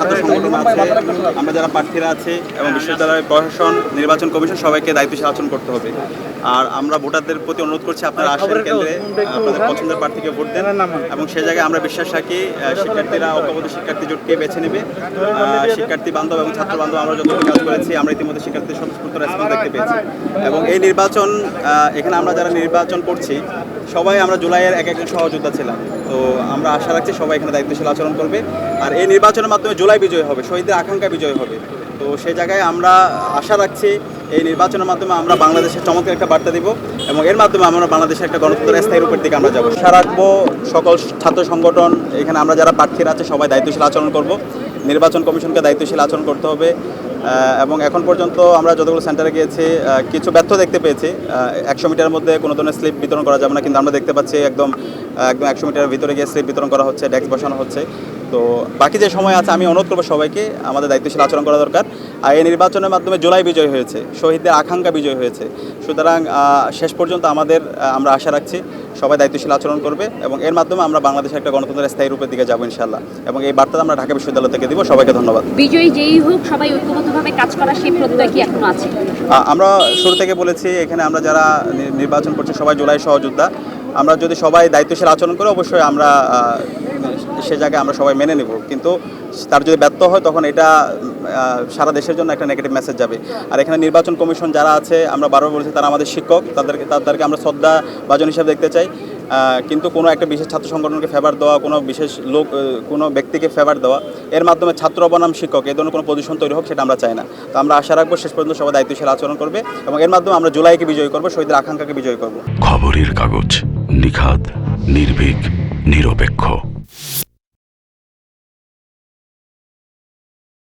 ছাত্র সংগঠন আছে আমরা যারা প্রার্থীরা আছে এবং বিশ্ববিদ্যালয়ের প্রশাসন নির্বাচন কমিশন সবাইকে দায়িত্বশীল আচরণ করতে হবে। আর আমরা ভোটারদের প্রতি অনুরোধ করছি আপনারা আসেন কেন্দ্রে আপনাদের পছন্দের প্রার্থীকে ভোট দেন এবং সেই জায়গায় আমরা বিশ্বাস রাখি শিক্ষার্থীরা ঐক্যবদ্ধ শিক্ষার্থী জোটকে বেছে নেবে। শিক্ষার্থী বান্ধব এবং ছাত্র বান্ধব আমরা যতটুকু কাজ করেছি আমরা ইতিমধ্যে শিক্ষার্থীদের স্বতঃস্ফূর্ত রেসপন্স দেখতে পেয়েছি। এবং এই নির্বাচন এখানে আমরা যারা নির্বাচন করছি সবাই আমরা জুলাইয়ের এক একজন সহযোদ্ধা ছিলাম। তো আমরা আশা রাখছি সবাই এখানে দায়িত্বশীল আচরণ করবে। আর এই নির্বাচনের মাধ্যমে জুলাই বিজয় হবে, শহীদদের আকাঙ্ক্ষা বিজয় হবে। তো সেই জায়গায় আমরা আশা রাখছি এই নির্বাচনের মাধ্যমে আমরা বাংলাদেশের চমৎকার একটা বার্তা দিব এবং এর মাধ্যমে আমরা বাংলাদেশের একটা গণতন্ত্রের স্থায়ী রূপের দিকে আমরা যাব। আশা রাখব সকল ছাত্র সংগঠন, এখানে আমরা যারা প্রার্থীরা আছে, সবাই দায়িত্বশীল আচরণ করব। নির্বাচন কমিশনকে দায়িত্বশীল আচরণ করতে হবে এবং এখন পর্যন্ত আমরা যতগুলো সেন্টারে গিয়েছি কিছু ব্যর্থ দেখতে পেয়েছি। একশো মিটারের মধ্যে কোনো ধরনের স্লিপ বিতরণ করা যাবে না, কিন্তু আমরা দেখতে পাচ্ছি একদম একদম একশো মিটারের ভিতরে গিয়ে স্লিপ বিতরণ করা হচ্ছে, ডেস্ক বসানো হচ্ছে। তো বাকি যে সময় আছে আমি অনুরোধ করব সবাইকে আমাদের দায়িত্বশীল আচরণ করা দরকার। আর এই নির্বাচনের মাধ্যমে জুলাই বিজয় হয়েছে শহীদদের আকাঙ্ক্ষা বিজয় হয়েছে। সুতরাং শেষ পর্যন্ত আমাদের আমরা আশা রাখছি সবাই দায়িত্বশীল আচরণ করবে এবং এর মাধ্যমে আমরা বাংলাদেশের একটা গণতন্ত্রের স্থায়ী রূপের দিকে যাব ইনশাল্লাহ এবং এই বার্তা আমরা ঢাকা বিশ্ববিদ্যালয় থেকে দিব সবাইকে ধন্যবাদ। বিজয়ী যেই হোক সবাই ঐক্যবদ্ধভাবে কাজ করার সেই প্রত্যয় কি এখনও আছে? আমরা শুরু থেকে বলেছি এখানে আমরা যারা নির্বাচন করছি সবাই জুলাই সহযোদ্ধা। আমরা যদি সবাই দায়িত্বশীল আচরণ করি অবশ্যই আমরা সে জায়গায় আমরা সবাই মেনে নেব। কিন্তু তার যদি ব্যর্থ হয়, তখন এটা সারা দেশের জন্য একটা নেগেটিভ মেসেজ যাবে। আর এখানে নির্বাচন কমিশন যারা আছে, আমরা বারবার বলেছি, তারা আমাদের শিক্ষক, তাদেরকে তাদেরকে আমরা শ্রদ্ধা ভাজন হিসাবে দেখতে চাই। কিন্তু কোনো একটা বিশেষ ছাত্র সংগঠনকে ফেভার দেওয়া, কোনো বিশেষ লোক কোনো ব্যক্তিকে ফেভার দেওয়া, এর মাধ্যমে ছাত্র বনাম শিক্ষক এই ধরনের কোনো পজিশন তৈরি হোক, সেটা আমরা চাই না। তো আমরা আশা রাখব, শেষ পর্যন্ত সবাই দায়িত্বশীল আচরণ করবে এবং এর মাধ্যমে আমরা জুলাইকে বিজয় করব, শহীদের আকাঙ্ক্ষাকে বিজয়ী করব। খবরের কাগজ নিখাদ, নির্ভীক, নিরপেক্ষ।